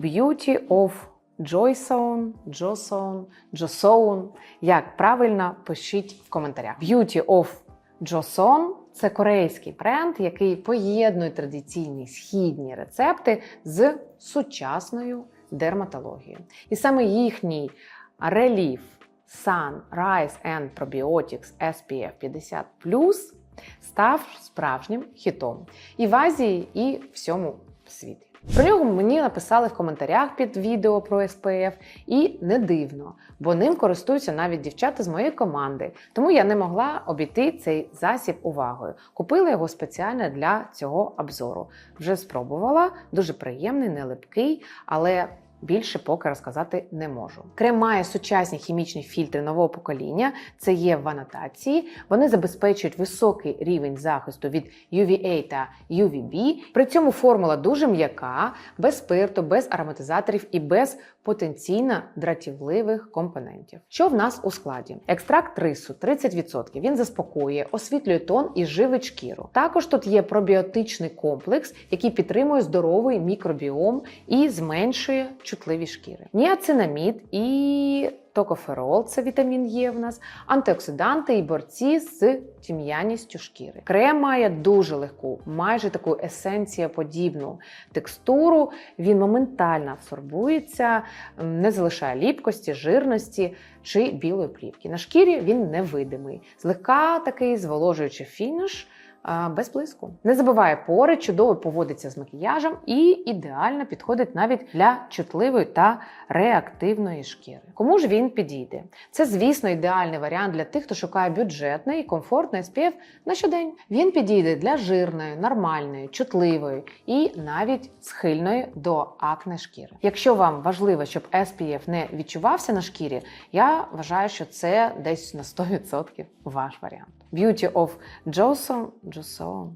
Beauty of Joyson, Joson, Joson. Як правильно пишіть в коментарях. Beauty of Joson – це корейський бренд, який поєднує традиційні східні рецепти з сучасною дерматологією. І саме їхній Relief Sun Rise and Probiotics SPF 50 став справжнім хітом і в Азії, і всьому світі. Про нього мені написали в коментарях під відео про SPF, і не дивно, бо ним користуються навіть дівчата з моєї команди. Тому я не могла обійти цей засіб увагою. Купила його спеціально для цього обзору. Вже спробувала, дуже приємний, не липкий, але більше поки розказати не можу. Крем має сучасні хімічні фільтри нового покоління. Це є в анотації. Вони забезпечують високий рівень захисту від UVA та UVB. При цьому формула дуже м'яка, без спирту, без ароматизаторів і без потенційно дратівливих компонентів. Що в нас у складі? Екстракт рису 30%. Він заспокоює, освітлює тон і живить шкіру. Також тут є пробіотичний комплекс, який підтримує здоровий мікробіом і зменшує чутливі шкіри. Ніацинамід і токоферол, це вітамін Є в нас, антиоксиданти і борці з тім'яністю шкіри. Крем має дуже легку, майже таку есенцієподібну текстуру. Він моментально абсорбується, не залишає ліпкості, жирності чи білої плівки. На шкірі він невидимий, злегка такий зволожуючий фініш. Без блиску. Не забуває пори, чудово поводиться з макіяжем і ідеально підходить навіть для чутливої та реактивної шкіри. Кому ж він підійде? Це, звісно, ідеальний варіант для тих, хто шукає бюджетний і комфортний SPF на щодень. Він підійде для жирної, нормальної, чутливої і навіть схильної до акне шкіри. Якщо вам важливо, щоб SPF не відчувався на шкірі, я вважаю, що це десь на 100% ваш варіант. Beauty of Johnson Johnson.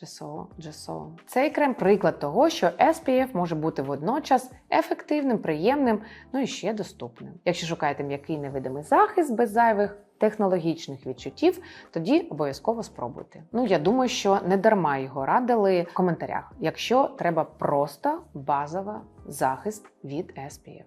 Джесо, Джесо. Цей крем приклад того, що SPF може бути водночас ефективним, приємним, ну і ще доступним. Якщо шукаєте м'який невидимий захист без зайвих технологічних відчуттів, тоді обов'язково спробуйте. Ну я думаю, що не дарма його радили в коментарях, якщо треба просто базова захист від SPF.